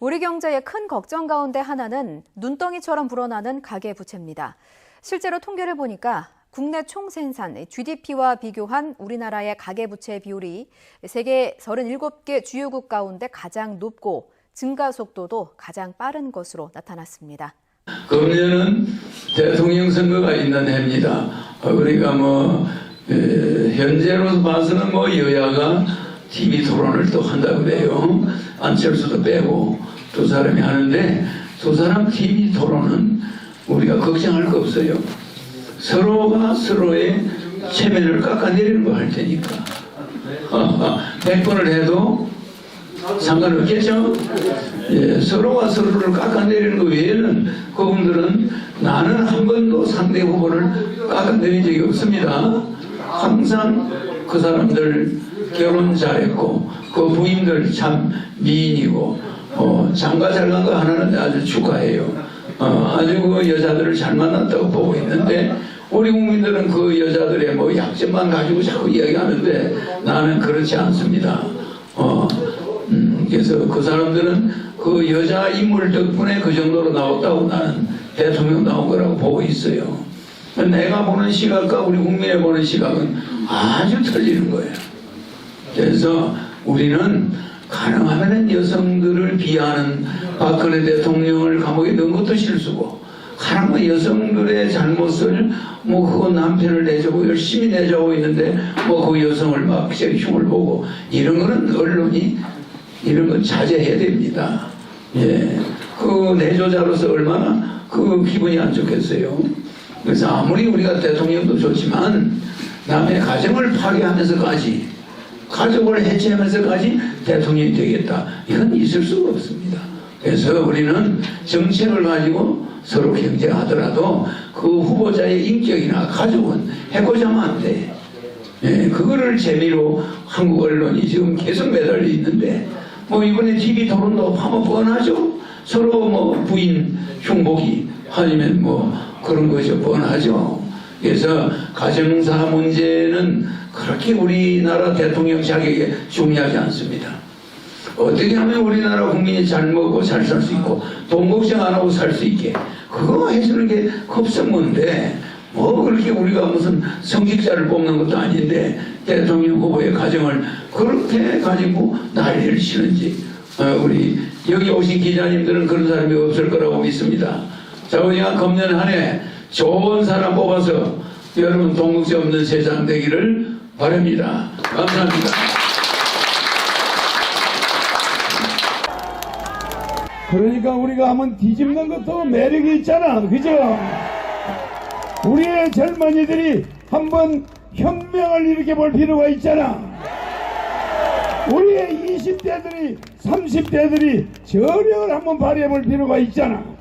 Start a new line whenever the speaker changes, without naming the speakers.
우리 경제의 큰 걱정 가운데 하나는 눈덩이처럼 불어나는 가계 부채입니다. 실제로 통계를 보니까 국내 총 생산 GDP와 비교한 우리나라의 가계 부채 비율이 세계 37개 주요국 가운데 가장 높고 증가 속도도 가장 빠른 것으로 나타났습니다.
금년은 대통령 선거가 있는 해입니다. 어, 우리가 뭐 에, 현재로 봐서는 뭐 여야가 TV 토론을 또 한다 그래요. 안철수도 빼고 두 사람이 하는데 두 사람 TV 토론은 우리가 걱정할 거 없어요. 서로가 서로의 체면을 깎아내리는 거 할 테니까. 100번을 해도 상관없겠죠? 예, 서로가 서로를 깎아내리는 것 외에는 그분들은 나는 한 번도 상대 후보를 깎아내린 적이 없습니다. 항상 그 사람들 결혼 잘했고 그 부인들 참 미인이고 어, 장가 잘 간 거 하나는 아주 축하해요. 어, 아주 그 여자들을 잘 만났다고 보고 있는데 우리 국민들은 그 여자들의 뭐 약점만 가지고 자꾸 이야기하는데 나는 그렇지 않습니다. 어, 음, 그래서 그 사람들은 그 여자 인물 덕분에 그 정도로 나왔다고 나는 대통령 나온 거라고 보고 있어요. 내가 보는 시각과 우리 국민의 보는 시각은 아주 틀리는 거예요. 그래서 우리는 가능하면 여성들을 비하는 박근혜 대통령을 감옥에 넣은 것도 실수고 하나만 여성들의 잘못을 뭐 그거 남편을 내주고 열심히 내주고 있는데 뭐 그 여성을 막 흉을 보고 이런 거는 언론이 이런 건 자제해야 됩니다. 예. 그 내조자로서 얼마나 그 기분이 안 좋겠어요. 그래서 아무리 우리가 대통령도 좋지만 남의 가정을 파괴하면서까지 가족을 해체하면서까지 대통령이 되겠다. 이건 있을 수가 없습니다. 그래서 우리는 정책을 가지고 서로 경쟁하더라도 그 후보자의 인격이나 가족은 해고자면 안 돼. 예, 그거를 재미로 한국 언론이 지금 계속 매달려 있는데 뭐 이번에 TV 토론도 하면 뻔하죠. 서로 뭐 부인 흉보기 아니면 뭐 그런 것이 뻔하죠. 그래서 가정사 문제는 그렇게 우리나라 대통령 자격에 중요하지 않습니다. 어떻게 하면 우리나라 국민이 잘 먹고 잘 살 수 있고 돈 걱정 안 하고 살 수 있게 그거 해주는 게 급선무인데 뭐 그렇게 우리가 무슨 성직자를 뽑는 것도 아닌데 대통령 후보의 가정을 그렇게 가지고 난리를 치는지 어, 우리 여기 오신 기자님들은 그런 사람이 없을 거라고 믿습니다. 자 우리가 금년 한 해 좋은 사람 뽑아서 여러분 동국지 없는 세상 되기를 바랍니다. 감사합니다.
그러니까 우리가 한번 뒤집는 것도 매력이 있잖아. 그죠? 우리의 젊은이들이 한번 혁명을 일으켜 볼 필요가 있잖아. 우리의 20대들이, 30대들이 저력을 한번 발휘해 볼 필요가 있잖아.